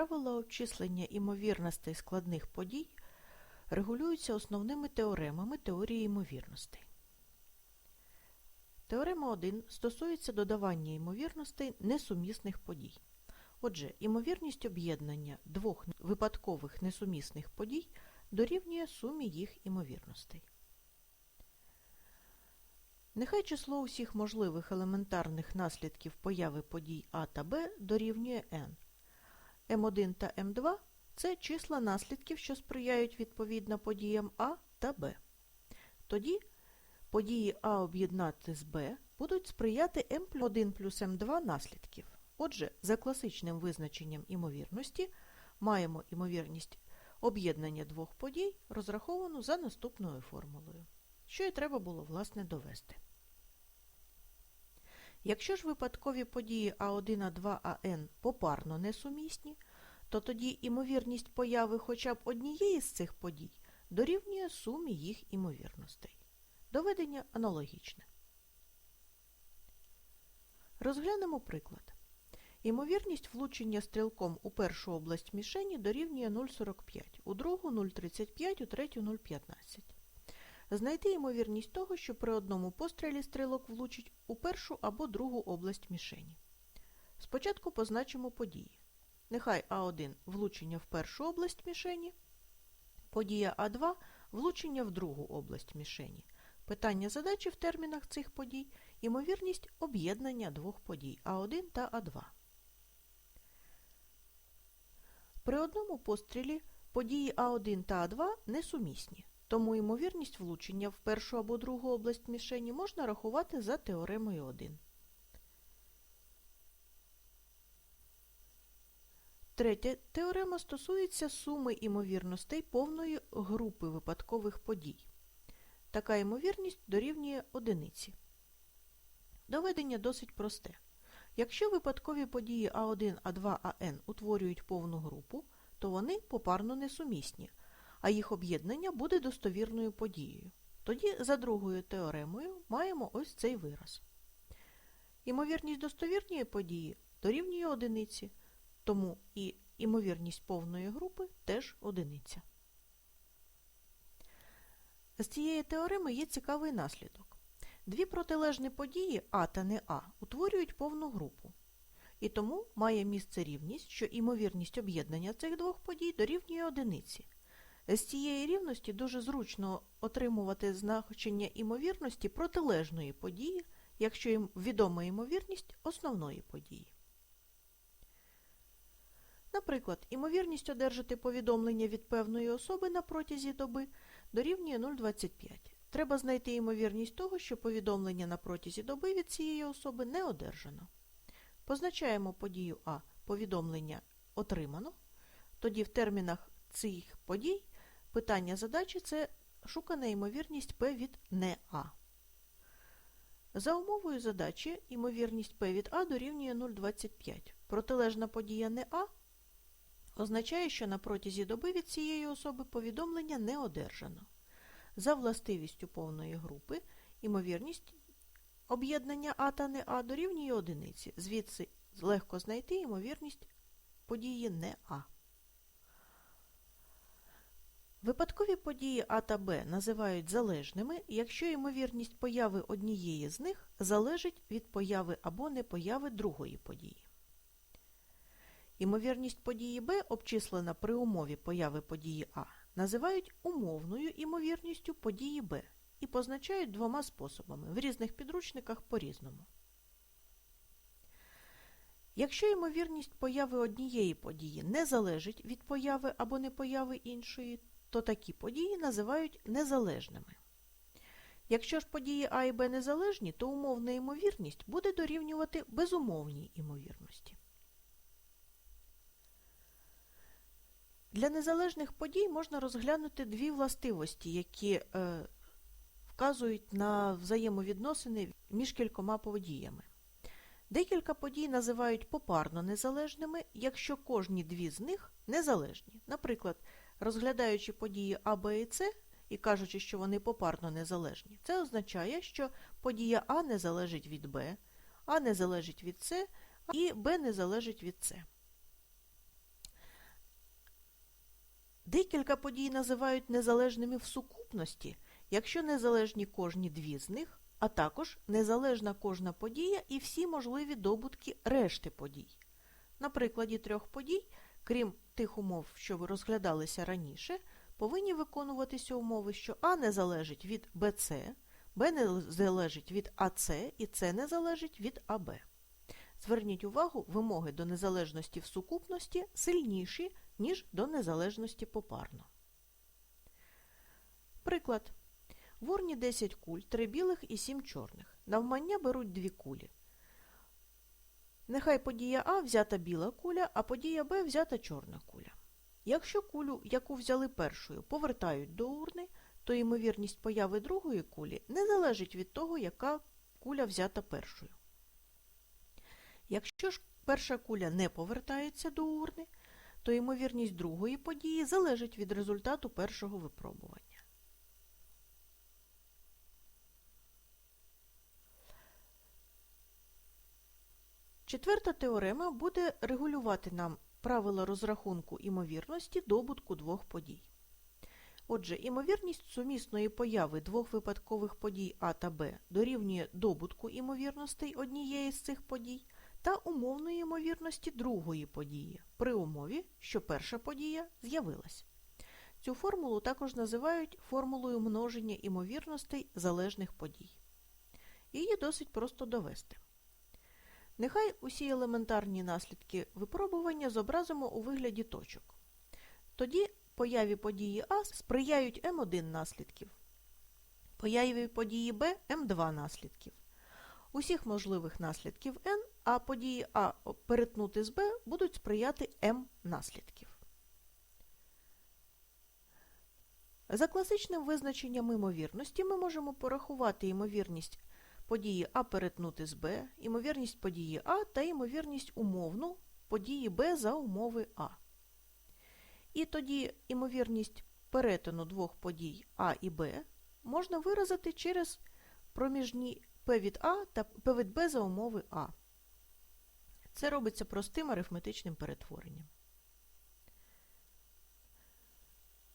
Правила обчислення імовірностей складних подій регулюються основними теоремами теорії ймовірностей. Теорема 1 стосується додавання ймовірностей несумісних подій. Отже, імовірність об'єднання двох випадкових несумісних подій дорівнює сумі їх імовірностей. Нехай число усіх можливих елементарних наслідків появи подій А та Б дорівнює n. М1 та М2 – це числа наслідків, що сприяють відповідно подіям А та Б. Тоді події А об'єднати з Б будуть сприяти М1 плюс М2 наслідків. Отже, за класичним визначенням імовірності маємо імовірність об'єднання двох подій, розраховану за наступною формулою, що і треба було, власне, довести. Якщо ж випадкові події А1, А2, АН попарно несумісні, то тоді імовірність появи хоча б однієї з цих подій дорівнює сумі їх імовірностей. Доведення аналогічне. Розглянемо приклад. Імовірність влучення стрілком у першу область мішені дорівнює 0,45, у другу 0,35, у третю 0,15. Знайти ймовірність того, що при одному пострілі стрілок влучить у першу або другу область мішені. Спочатку позначимо події. Нехай А1 влучення в першу область мішені, подія А2 влучення в другу область мішені. Питання задачі в термінах цих подій – ймовірність об'єднання двох подій А1 та А2. При одному пострілі події А1 та А2 несумісні, тому ймовірність влучення в першу або другу область мішені можна рахувати за теоремою 1. Третя теорема стосується суми імовірностей повної групи випадкових подій. Така ймовірність дорівнює одиниці. Доведення досить просте. Якщо випадкові події А1, А2, АН утворюють повну групу, то вони попарно несумісні, а їх об'єднання буде достовірною подією. Тоді за другою теоремою маємо ось цей вираз. Імовірність достовірної події дорівнює одиниці, тому і імовірність повної групи теж одиниця. З цієї теореми є цікавий наслідок. Дві протилежні події А та не А утворюють повну групу. І тому має місце рівність, що імовірність об'єднання цих двох подій дорівнює одиниці. З цієї рівності дуже зручно отримувати значення імовірності протилежної події, якщо їм відома ймовірність основної події. Наприклад, імовірність одержати повідомлення від певної особи на протязі доби дорівнює 0,25. Треба знайти ймовірність того, що повідомлення на протязі доби від цієї особи не одержано. Позначаємо подію А повідомлення отримано. Тоді в термінах цих подій питання задачі це шукана ймовірність P від не А. За умовою задачі ймовірність P від А дорівнює 0,25. Протилежна подія не А означає, що на протязі доби від цієї особи повідомлення не одержано. За властивістю повної групи ймовірність об'єднання А та не А дорівнює одиниці. Звідси легко знайти ймовірність події не А. Випадкові події А та Б називають залежними, якщо ймовірність появи однієї з них залежить від появи або непояви другої події. Імовірність події Б, обчислена при умові появи події А, називають умовною імовірністю події Б і позначають двома способами, в різних підручниках по-різному. Якщо ймовірність появи однієї події не залежить від появи або непояви іншої, то такі події називають незалежними. Якщо ж події А і Б незалежні, то умовна ймовірність буде дорівнювати безумовній імовірності. Для незалежних подій можна розглянути дві властивості, які е, вказують на взаємовідносини між кількома подіями. Декілька подій називають попарно незалежними, якщо кожні дві з них незалежні. Наприклад, розглядаючи події А, Б і С і кажучи, що вони попарно незалежні, це означає, що подія А не залежить від Б, А не залежить від С, і Б не залежить від С. Декілька подій називають незалежними в сукупності, якщо незалежні кожні дві з них, а також незалежна кожна подія і всі можливі добутки решти подій. На прикладі трьох подій, крім тих умов, що ви розглядалися раніше, повинні виконуватися умови, що А не залежить від БЦ, Б не залежить від АЦ і С не залежить від АБ. Зверніть увагу, вимоги до незалежності в сукупності сильніші, ніж до незалежності попарно. Приклад. В урні 10 куль, 3 білих і 7 чорних. Навмання беруть дві кулі. Нехай подія А взята біла куля, а подія Б взята чорна куля. Якщо кулю, яку взяли першою, повертають до урни, то ймовірність появи другої кулі не залежить від того, яка куля взята першою. Якщо ж перша куля не повертається до урни, то ймовірність другої події залежить від результату першого випробування. Четверта теорема буде регулювати нам правила розрахунку імовірності добутку двох подій. Отже, імовірність сумісної появи двох випадкових подій А та Б дорівнює добутку імовірностей однієї з цих подій та умовної ймовірності другої події при умові, що перша подія з'явилась. Цю формулу також називають формулою множення імовірностей залежних подій. Її досить просто довести. Нехай усі елементарні наслідки випробування зобразимо у вигляді точок. Тоді появі події А сприяють М1 наслідків, появі події Б М2 наслідків. Усіх можливих наслідків N, а події А перетнути з Б будуть сприяти М наслідків. За класичним визначенням імовірності ми можемо порахувати ймовірність події А перетнути з Б, ймовірність події А та ймовірність умовну події Б за умови А. І тоді ймовірність перетину двох подій А і Б можна виразити через проміжні P від А та P від Б за умови А. Це робиться простим арифметичним перетворенням.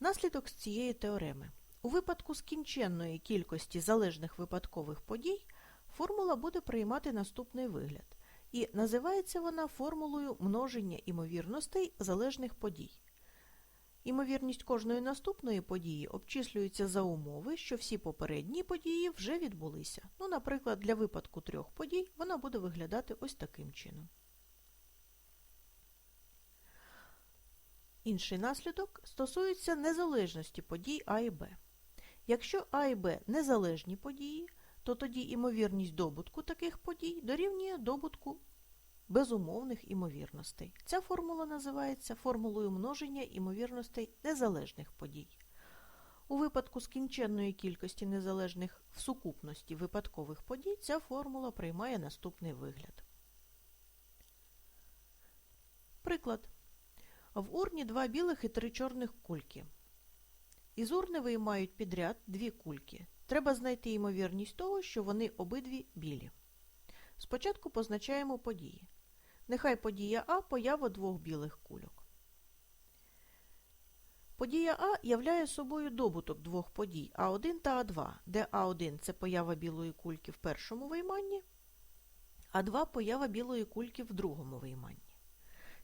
Наслідок з цієї теореми. У випадку скінченної кількості залежних випадкових подій формула буде приймати наступний вигляд. І називається вона формулою множення імовірностей залежних подій. Імовірність кожної наступної події обчислюється за умови, що всі попередні події вже відбулися. Ну, Наприклад, для випадку трьох подій вона буде виглядати ось таким чином. Інший наслідок стосується незалежності подій А і Б. Якщо А і Б незалежні події, то тоді імовірність добутку таких подій дорівнює добутку безумовних імовірностей. Ця формула називається формулою множення імовірностей незалежних подій. У випадку скінченної кількості незалежних в сукупності випадкових подій ця формула приймає наступний вигляд. Приклад. В урні два білих і три чорних кульки. Із урни виймають підряд дві кульки. Треба знайти ймовірність того, що вони обидві білі. Спочатку позначаємо події. Нехай подія А поява двох білих кульок. Подія А являє собою добуток двох подій А1 та А2, де А1 це поява білої кульки в першому вийманні, А2 поява білої кульки в другому вийманні.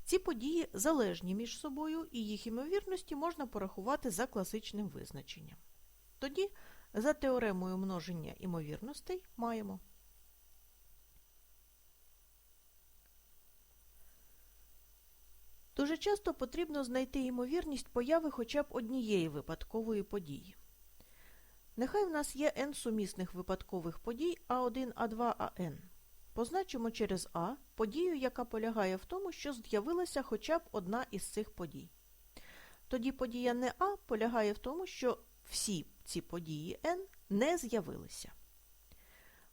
Ці події залежні між собою і їх імовірності можна порахувати за класичним визначенням. Тоді за теоремою множення імовірностей маємо. Дуже часто потрібно знайти ймовірність появи хоча б однієї випадкової події. Нехай в нас є n сумісних випадкових подій А1, А2, АН. Позначимо через А подію, яка полягає в тому, що з'явилася хоча б одна із цих подій. Тоді подія не А полягає в тому, що всі ці події n не з'явилися.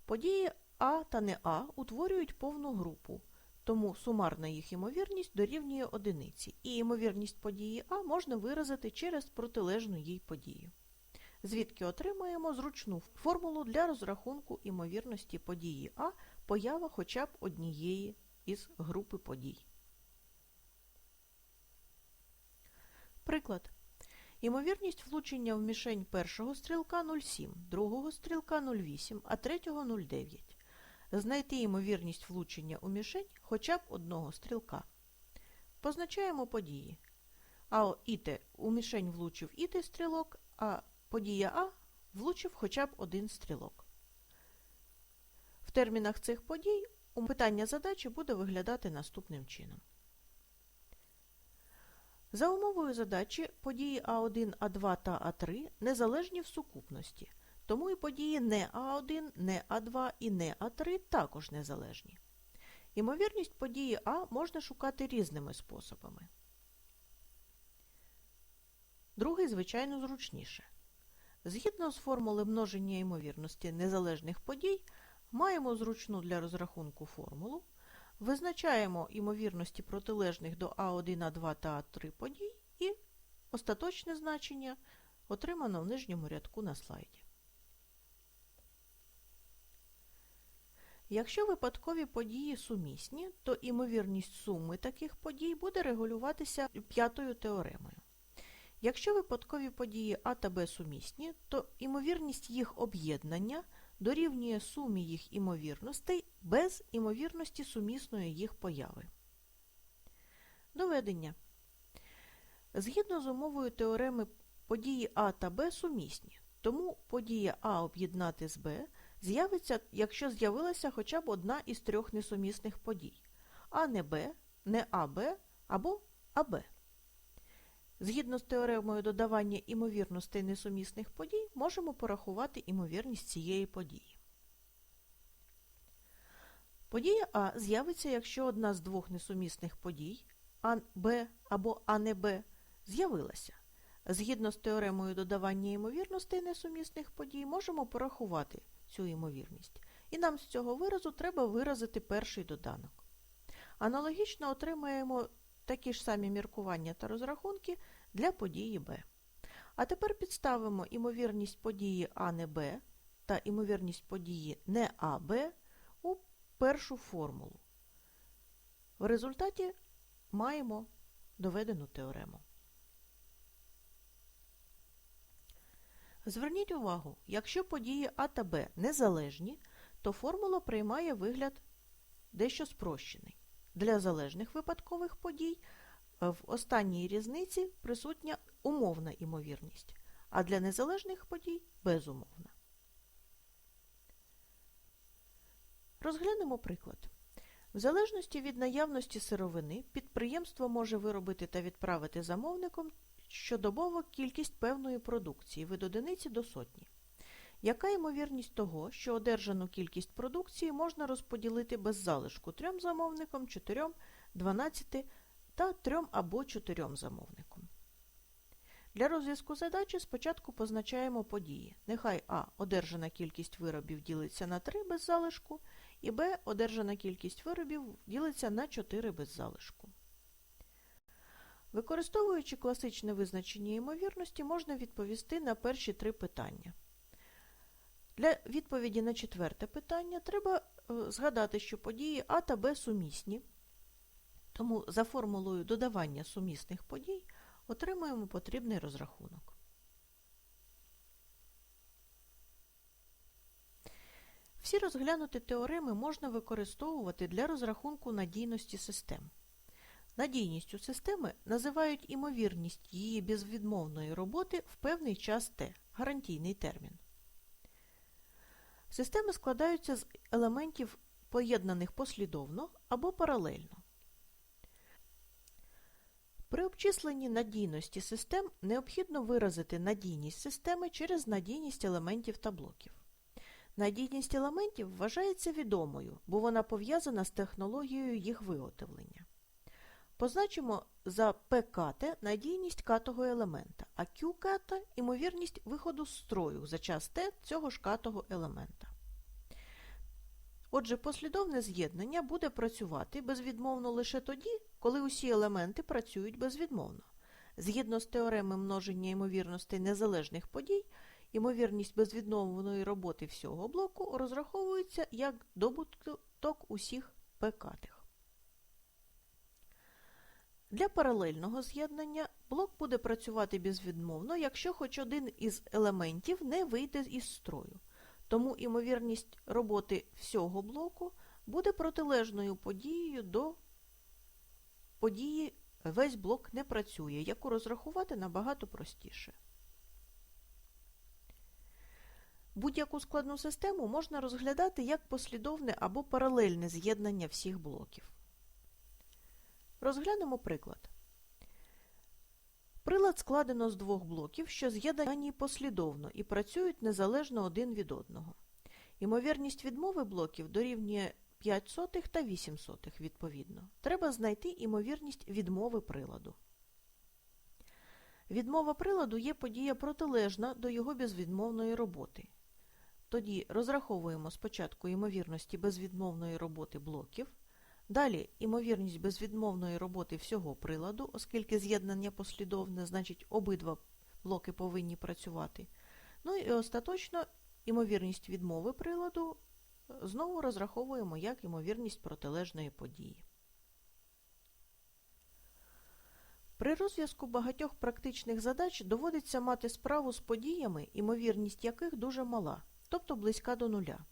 Події А та не А утворюють повну групу, тому сумарна їх ймовірність дорівнює одиниці, і ймовірність події А можна виразити через протилежну їй подію. Звідки отримаємо зручну формулу для розрахунку ймовірності події А поява хоча б однієї із групи подій. Приклад. Імовірність влучення в мішень першого стрілка 0,7, другого стрілка 0,8, а третього 0,9. Знайти імовірність влучення у мішень хоча б одного стрілка. Позначаємо події. А іте у мішень влучив іте стрілок, а подія А влучив хоча б один стрілок. В термінах цих подій питання задачі буде виглядати наступним чином. За умовою задачі події А1, А2 та А3 незалежні в сукупності, тому і події не А1, не А2 і не А3 також незалежні. Імовірність події А можна шукати різними способами. Другий, звичайно, зручніше. Згідно з формули множення ймовірності незалежних подій, маємо зручну для розрахунку формулу, визначаємо ймовірності протилежних до А1, А2 та А3 подій і остаточне значення отримано в нижньому рядку на слайді. Якщо випадкові події сумісні, то імовірність суми таких подій буде регулюватися п'ятою теоремою. Якщо випадкові події А та Б сумісні, то імовірність їх об'єднання дорівнює сумі їх імовірностей без імовірності сумісної їх появи. Доведення. Згідно з умовою теореми події А та Б сумісні, тому подія А об'єднати з Б з'явиться, якщо з'явилася хоча б одна із трьох несумісних подій А не Б, не АБ або АБ. Згідно з теоремою додавання імовірностей несумісних подій, можемо порахувати імовірність цієї події. Подія А з'явиться, якщо одна з двох несумісних подій А Б або А не Б з'явилася. Згідно з теоремою додавання імовірностей несумісних подій, можемо порахувати цю імовірність. І нам з цього виразу треба виразити перший доданок. Аналогічно отримаємо такі ж самі міркування та розрахунки для події Б. А тепер підставимо імовірність події А не Б та імовірність події не АБ першу формулу. В результаті маємо доведену теорему. Зверніть увагу, якщо події А та Б незалежні, то формула приймає вигляд дещо спрощений. Для залежних випадкових подій в останній різниці присутня умовна імовірність, а для незалежних подій безумовна. Розглянемо приклад. В залежності від наявності сировини, підприємство може виробити та відправити замовником щодобово кількість певної продукції від одиниці до сотні. Яка ймовірність того, що одержану кількість продукції можна розподілити без залишку трьом замовникам, чотирьом, дванадцяти та трьом або чотирьом замовникам? Для розв'язку задачі спочатку позначаємо події. Нехай А. Одержана кількість виробів ділиться на 3 без залишку, і Б. Одержана кількість виробів ділиться на 4 без залишку. Використовуючи класичне визначення ймовірності, можна відповісти на перші три питання. Для відповіді на четверте питання треба е, згадати, що події А та Б сумісні, тому за формулою додавання сумісних подій отримуємо потрібний розрахунок. Всі розглянуті теореми можна використовувати для розрахунку надійності систем. Надійністю системи називають імовірність її безвідмовної роботи в певний час Т – гарантійний термін. Системи складаються з елементів, поєднаних послідовно або паралельно. При обчисленні надійності систем необхідно виразити надійність системи через надійність елементів та блоків. Надійність елементів вважається відомою, бо вона пов'язана з технологією їх виготовлення. Позначимо за ПКТ надійність катого елемента, а QКТ – імовірність виходу з строю за час Т цього ж катого елемента. Отже, послідовне з'єднання буде працювати безвідмовно лише тоді, коли усі елементи працюють безвідмовно. Згідно з теореми множення ймовірностей незалежних подій, ймовірність безвідмовної роботи всього блоку розраховується як добуток усіх ПКТих. Для паралельного з'єднання Блок буде працювати безвідмовно, якщо хоч один із елементів не вийде із строю. Тому імовірність роботи всього блоку буде протилежною подією до події весь блок не працює, яку розрахувати набагато простіше. Будь-яку складну систему можна розглядати як послідовне або паралельне з'єднання всіх блоків. Розглянемо приклад. Прилад складено з двох блоків, що з'єднані послідовно і працюють незалежно один від одного. Імовірність відмови блоків дорівнює 5 сотих та 8 сотих відповідно. Треба знайти імовірність відмови приладу. Відмова приладу є подія протилежна до його безвідмовної роботи. Тоді розраховуємо спочатку імовірності безвідмовної роботи блоків, далі імовірність безвідмовної роботи всього приладу, оскільки з'єднання послідовне, значить обидва блоки повинні працювати. Ну і остаточно імовірність відмови приладу знову розраховуємо як імовірність протилежної події. При розв'язку багатьох практичних задач доводиться мати справу з подіями, імовірність яких дуже мала, тобто близька до нуля.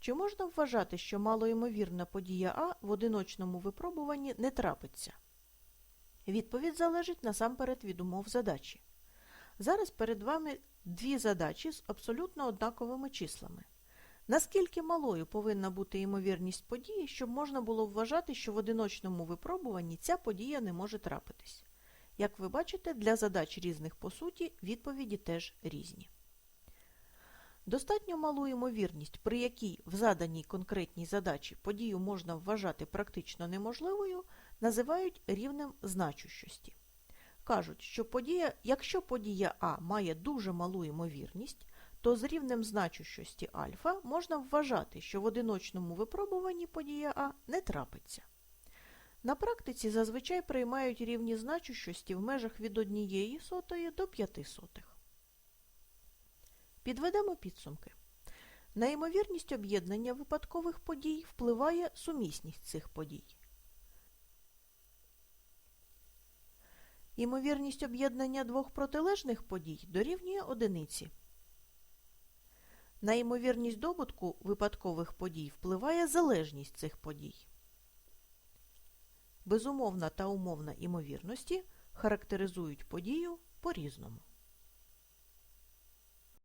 Чи можна вважати, що малоймовірна подія А в одиночному випробуванні не трапиться? Відповідь залежить насамперед від умов задачі. Зараз перед вами дві задачі з абсолютно однаковими числами. Наскільки малою повинна бути ймовірність події, щоб можна було вважати, що в одиночному випробуванні ця подія не може трапитись? Як ви бачите, для задач різних по суті відповіді теж різні. Достатньо малу ймовірність, при якій в заданій конкретній задачі подію можна вважати практично неможливою, називають рівнем значущості. Кажуть, що подія, якщо подія А має дуже малу ймовірність, то з рівнем значущості альфа можна вважати, що в одиночному випробуванні подія А не трапиться. На практиці зазвичай приймають рівні значущості в межах від 1 сотої до 5 сотих. Підведемо підсумки. На ймовірність об'єднання випадкових подій впливає сумісність цих подій. Імовірність об'єднання двох протилежних подій дорівнює одиниці. На ймовірність добутку випадкових подій впливає залежність цих подій. Безумовна та умовна імовірності характеризують подію по-різному.